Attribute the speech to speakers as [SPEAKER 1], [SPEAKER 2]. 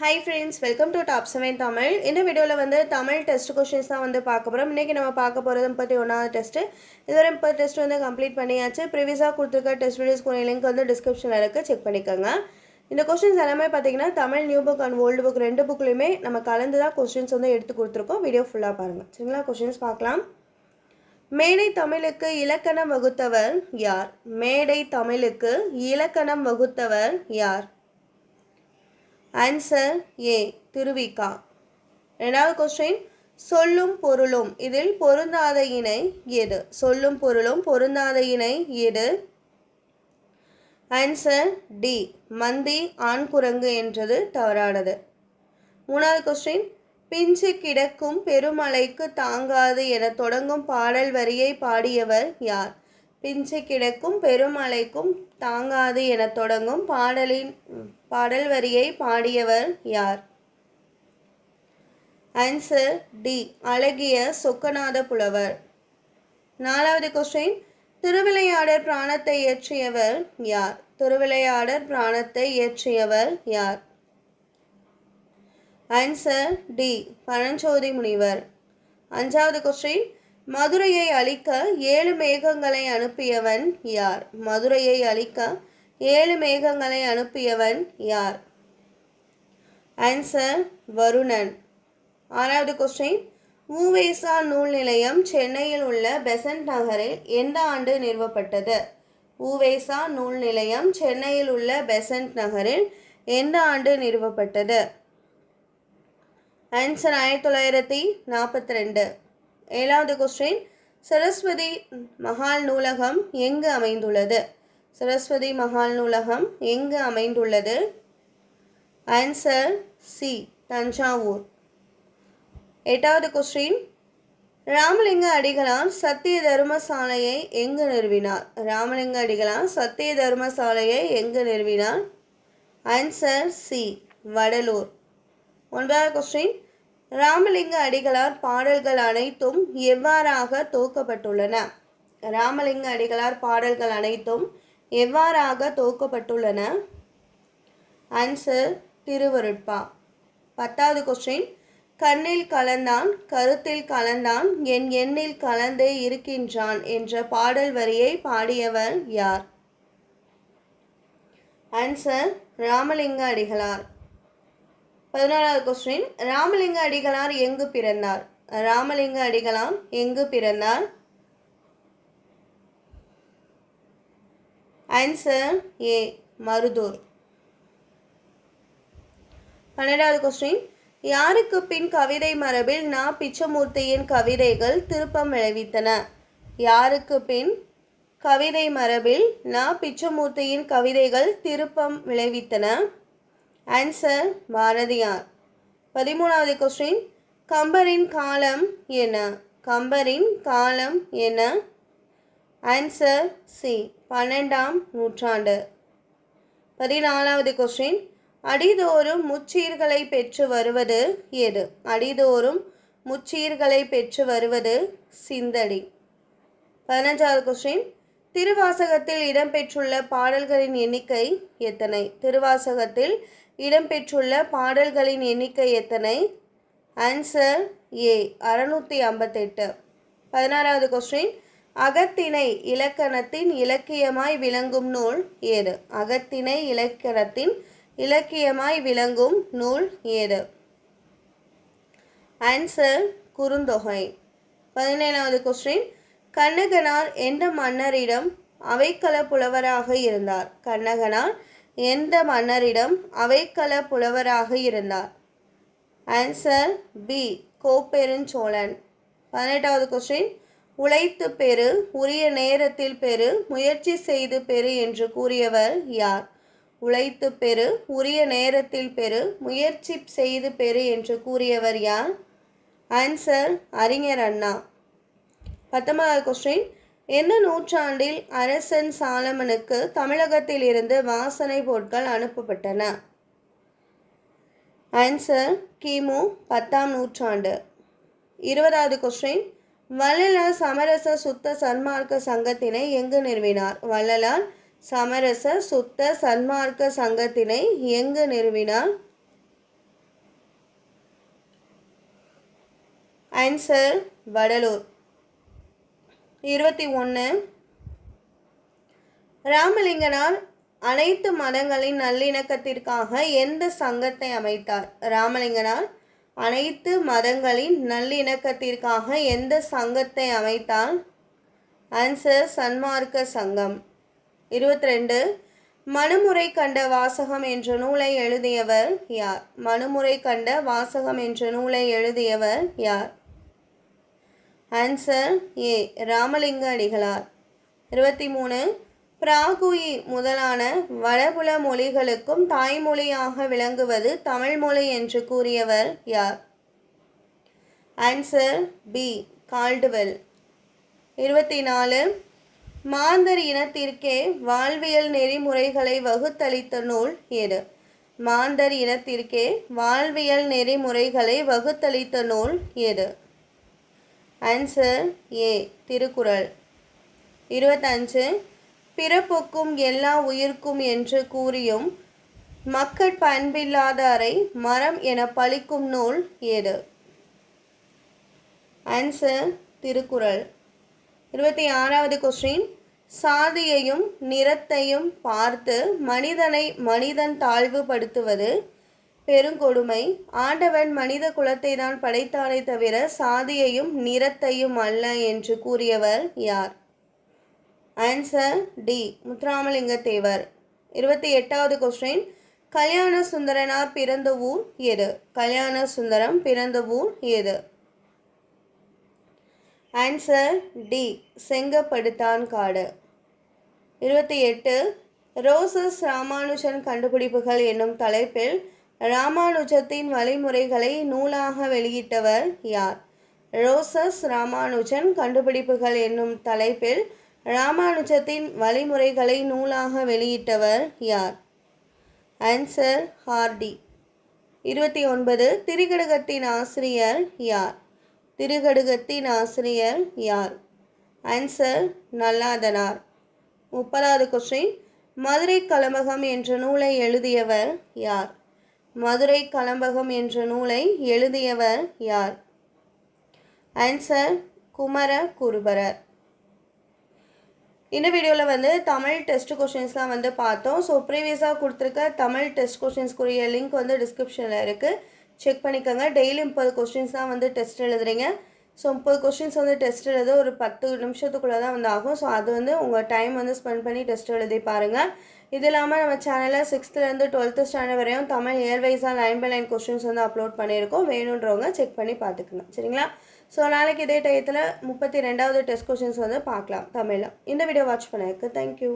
[SPEAKER 1] Hi friends welcome to top seven Tamil இந்த வீடியோவில் வந்து தமிழ் டெஸ்ட் கொஷின்ஸ் தான் வந்து பார்க்க போகிறோம் இன்றைக்கி நம்ம பார்க்க போகிறது முப்பத்தி ஒன்றாவது டெஸ்ட்டு இதுவரை முப்பது டெஸ்ட் வந்து கம்ப்ளீட் பண்ணியாச்சு. ப்ரீவியஸாக கொடுத்துருக்க டெஸ்ட் வீடியோஸ்க்கு லிங்க் வந்து டிஸ்கிரிப்ஷனில் இருக்குது செக் பண்ணிக்கோங்க. இந்த கொஷின்ஸ் எல்லாமே பார்த்தீங்கன்னா Tamil new book and old book ரெண்டு புக்லேயுமே நம்ம கலந்து தான் கொஸ்டின்ஸ் வந்து எடுத்து கொடுத்துருக்கோம். வீடியோ ஃபுல்லாக பாருங்கள் சரிங்களா? கொஸ்டின்ஸ் பார்க்கலாம். மேடை தமிழுக்கு இலக்கணம் வகுத்தவர் யார்? மேடை தமிழுக்கு இலக்கணம் வகுத்தவர் யார்? Answer A Thiruvika. ரெண்டாவது கொஸ்டின் சொல்லும் பொருளும். இதில் பொருந்தாத இணை எது? சொல்லும் பொருளும் பொருந்தாத இணை எது? ஆன்சர் டி மந்தி ஆண் குரங்கு என்றது தவறானது. மூணாவது கொஸ்டின் பிஞ்சு கிடக்கும் பெருமழைக்கு தாங்காது என தொடங்கும் பாடல் வரியை பாடியவர் யார்? பிஞ்சு கிடக்கும் பெருமலைக்கும் தாங்காது என தொடங்கும் பாடலின் பாடல் வரியை பாடியவர் யார்? ஆன்சர் டி அழகிய சொக்கநாத புலவர். நாலாவது கொஸ்டின் திருவிளையாடர் பிராணத்தை இயற்றியவர் யார்? திருவிளையாடர் பிராணத்தை இயற்றியவர் யார்? ஆன்சர் டி பரஞ்சோதி முனிவர். அஞ்சாவது கொஸ்டின் மதுரையை அழிக்க ஏழு மேகங்களை அனுப்பியவன் யார்? மதுரையை அழிக்க ஏழு மேகங்களை அனுப்பியவன் யார்? ஆன்சர் வருணன். ஆறாவது கொஸ்டின் மூவேசா நூல் நிலையம் சென்னையில் உள்ள பெசன்ட் நகரில் எந்த ஆண்டு நிறுவப்பட்டது? ஊவேசா நூல் நிலையம் சென்னையில் உள்ள பெசன்ட் நகரில் எந்த ஆண்டு நிறுவப்பட்டது? ஆன்சர் ஆயிரத்தி தொள்ளாயிரத்தி நாற்பத்தி ரெண்டு. ஏழாவது கொஸ்டின் சரஸ்வதி மகால் நூலகம் எங்கு அமைந்துள்ளது? சரஸ்வதி மகால் நூலகம் எங்கு அமைந்துள்ளது? Answer C Thanjavur. எட்டாவது கொஸ்டின் ராமலிங்க அடிகளார் சத்திய தர்மசாலையை எங்கு நிறுவினார்? ராமலிங்க அடிகளார் சத்திய தர்மசாலையை எங்கு நிறுவினார்? Answer C Vadalur. ஒன்பதாவது கொஸ்டின் ராமலிங்க அடிகளார் பாடல்கள் அனைத்தும் எவ்வாறாக தொகுக்கப்பட்டுள்ளன ராமலிங்க அடிகளார் பாடல்கள் அனைத்தும் எவ்வாறாக தொகுக்கப்பட்டுள்ளன? ஆன்சர் திருவருட்பா. பத்தாவது கொஸ்டின் கண்ணில் கலந்தான் கருத்தில் கலந்தான் என் எண்ணில் கலந்தே இருக்கின்றான் என்ற பாடல் வரியை பாடியவர் யார்? ஆன்சர் ராமலிங்க அடிகளார். பதினோராவது கொஸ்டின் ராமலிங்க அடிகளார் எங்கு பிறந்தார்? ராமலிங்க அடிகளார் எங்கு பிறந்தார்? Answer A Marudur. பன்னெண்டாவது கொஸ்டின் யாருக்கு பின் கவிதை மரபில் நா பிச்சமூர்த்தியின் கவிதைகள் திருப்பம் விளைவித்தன? யாருக்கு பின் கவிதை மரபில் நா பிச்சமூர்த்தியின் கவிதைகள் திருப்பம் விளைவித்தன? ஆன்சர் பாரதியார். பதிமூணாவது கொஸ்டின் கம்பரின் காலம் என்ன? கம்பரின் காலம் என்ன? ஆன்சர் சி பன்னெண்டாம் நூற்றாண்டு. பதினாலாவது கொஸ்டின் அடிதோறும் முச்சீர்களை பெற்று வருவது எது? அடிதோறும் முச்சீர்களை பெற்று வருவது சிந்தடி. பதினஞ்சாவது கொஸ்டின் திருவாசகத்தில் இடம்பெற்றுள்ள பாடல்களின் எண்ணிக்கை எத்தனை? திருவாசகத்தில் இடம்பெற்றுள்ள பாடல்களின் எண்ணிக்கை எத்தனை? ஆன்சர் ஏ அறுநூற்றி ஐம்பத்தெட்டு. பதினாறாவது கொஸ்டின் அகத்திணை இலக்கணத்தின் இலக்கியமாய் விளங்கும் நூல் ஏது அகத்திணை இலக்கணத்தின் இலக்கியமாய் விளங்கும் நூல் ஏது ஆன்சர் குறுந்தொகை. பதினேழாவது கொஸ்டின் கண்ணகனார் எந்த மன்னரிடம் அவைக்கள புலவராக இருந்தார்? கண்ணகனார் எந்த மன்னரிடம் அவைக்கள புலவராக இருந்தார்? Answer B Kopperunchozhan. பதினெட்டாவது கொஸ்டின் உழைத்து பெறு உரிய நேரத்தில் பெறு முயற்சி செய்து பெறு என்று கூறியவர் யார்? உழைத்து பெறு உரிய நேரத்தில் பெறு முயற்சி செய்து பெறு என்று கூறியவர் யார்? ஆன்சர் அறிஞர் அண்ணா. பத்தொன்பதாவது கொஸ்டின் என்ன நூற்றாண்டில் அரசன் சாலமனுக்கு தமிழகத்தில் இருந்து வாசனை பொருட்கள் அனுப்பப்பட்டன? ஆன்சர் கிமு பத்தாம் நூற்றாண்டு. இருபதாவது கொஸ்டின் வள்ளலார் சமரச சுத்த சன்மார்க்க சங்கத்தினை எங்கு நிறுவினார்? வள்ளலால் சமரச சுத்த சன்மார்க்க சங்கத்தினை எங்கு நிறுவினார்? ஆன்சர் வடலூர். இருபத்தி ஒன்று ராமலிங்கனார் அனைத்து மதங்களின் நல்லிணக்கத்திற்காக எந்த சங்கத்தை அமைத்தார்? ராமலிங்கனார் அனைத்து மதங்களின் நல்லிணக்கத்திற்காக எந்த சங்கத்தை அமைத்தால்? ஆன்சர் சன்மார்க்க சங்கம். இருபத்தி ரெண்டு மனுமுறை கண்ட வாசகம் என்ற நூலை எழுதியவர் யார்? மனுமுறை கண்ட வாசகம் என்ற நூலை எழுதியவர் யார்? Answer A. ராமலிங்க அடிகளார். இருபத்தி மூணு பிராகுயி முதலான வடபுல மொழிகளுக்கும் தாய்மொழியாக விளங்குவது தமிழ் மொழி என்று கூறியவர் யார்? ஆன்சர் பி கால்டுவெல் இருபத்தி நாலு மாந்தர் இனத்திற்கே வாழ்வியல் நெறிமுறைகளை வகுத்தளித்த நூல் எது? மாந்தர் இனத்திற்கே வாழ்வியல் நெறிமுறைகளை வகுத்தளித்த நூல் எது? Answer A Thirukkural. இருபத்தஞ்சு பிறப்புக்கும் எல்லா உயிர்க்கும் என்று கூறியும் மக்கட் பண்பில்லாதாரை மரம் என பழிக்கும் நூல் ஏது? ஆன்சர் திருக்குறள். இருபத்தி ஆறாவது கொஸ்டின் சாதியையும் நிறத்தையும் பார்த்து மனிதனை மனிதன் தாழ்வுபடுத்துவது பெருங்கொடுமை. ஆண்டவன் மனித குலத்தை தான் படைத்தானே தவிர சாதியையும் நிறத்தையும் அல்ல என்று கூறியவர் யார்? Answer D. முத்துராமலிங்க தேவர். இருபத்தி எட்டாவது கொஸ்டின் கல்யாண சுந்தரனார் பிறந்த ஊர் எது? கல்யாண சுந்தரம் பிறந்த ஊர் எது? Answer D. செங்கப்படுத்தான் காடு. இருபத்தி எட்டு. ரோசஸ் ராமானுஜன் கண்டுபிடிப்புகள் என்னும் தலைப்பில் ராமானுஜத்தின் வழிமுறைகளை நூலாக வெளியிட்டவர் யார்? ரோசஸ் ராமானுஜன் கண்டுபிடிப்புகள் என்னும் தலைப்பில் ராமானுஜத்தின் வழிமுறைகளை நூலாக வெளியிட்டவர் யார்? ஆன்சர் ஹார்டி இருபத்தி ஒன்பது திரிகடுகத்தின் ஆசிரியர் யார்? திருகடுகத்தின் ஆசிரியர் யார்? ஆன்சர் நல்லாதனார். முப்பதாவது கொஸ்டின் மதுரை கலம்பகம் என்ற நூலை எழுதியவர் யார்? மதுரை கலம்பகம் என்ற நூலை எழுதியவர் யார்? ஆன்சர் குமர குருபரர் இந்த வீடியோவில் வந்து தமிழ் டெஸ்ட் கொஷின்ஸ்லாம் வந்து பார்த்தோம். ஸோ ப்ரீவியஸாக கொடுத்துருக்க தமிழ் டெஸ்ட் கொஷின்ஸ்க்குரிய லிங்க் வந்து டிஸ்கிரிப்ஷனில் இருக்குது செக் பண்ணிக்கோங்க. டெய்லி முப்பது கொஸ்டின்ஸ் தான் வந்து டெஸ்ட் எழுதுறீங்க. ஸோ முப்பது கொஸ்டின்ஸ் வந்து டெஸ்ட் எழுத ஒரு பத்து நிமிஷத்துக்குள்ளே தான் வந்து ஆகும். ஸோ அது வந்து உங்கள் டைம் வந்து ஸ்பெண்ட் பண்ணி டெஸ்ட் எழுதி பாருங்கள் இது இல்லாமல் நம்ம சேனலில் சிக்ஸ்த்துலேருந்து டுவெல்த்து ஸ்டாண்டர்ட் வரையும் தமிழ் இயர்வைஸாக லைன் பை லைன் கொஸ்டின்ஸ் வந்து அப்லோட் பண்ணியிருக்கோம். வேணுன்றவங்க செக் பண்ணி பார்த்துக்கலாம் சரிங்களா? ஸோ நாளைக்கு இதே டயத்தில் முப்பத்தி ரெண்டாவது டெஸ்ட் கொஷின்ஸ் வந்து பார்க்கலாம் தமிழில். இந்த வீடியோ வாட்ச் பண்ணதுக்கு தேங்க்யூ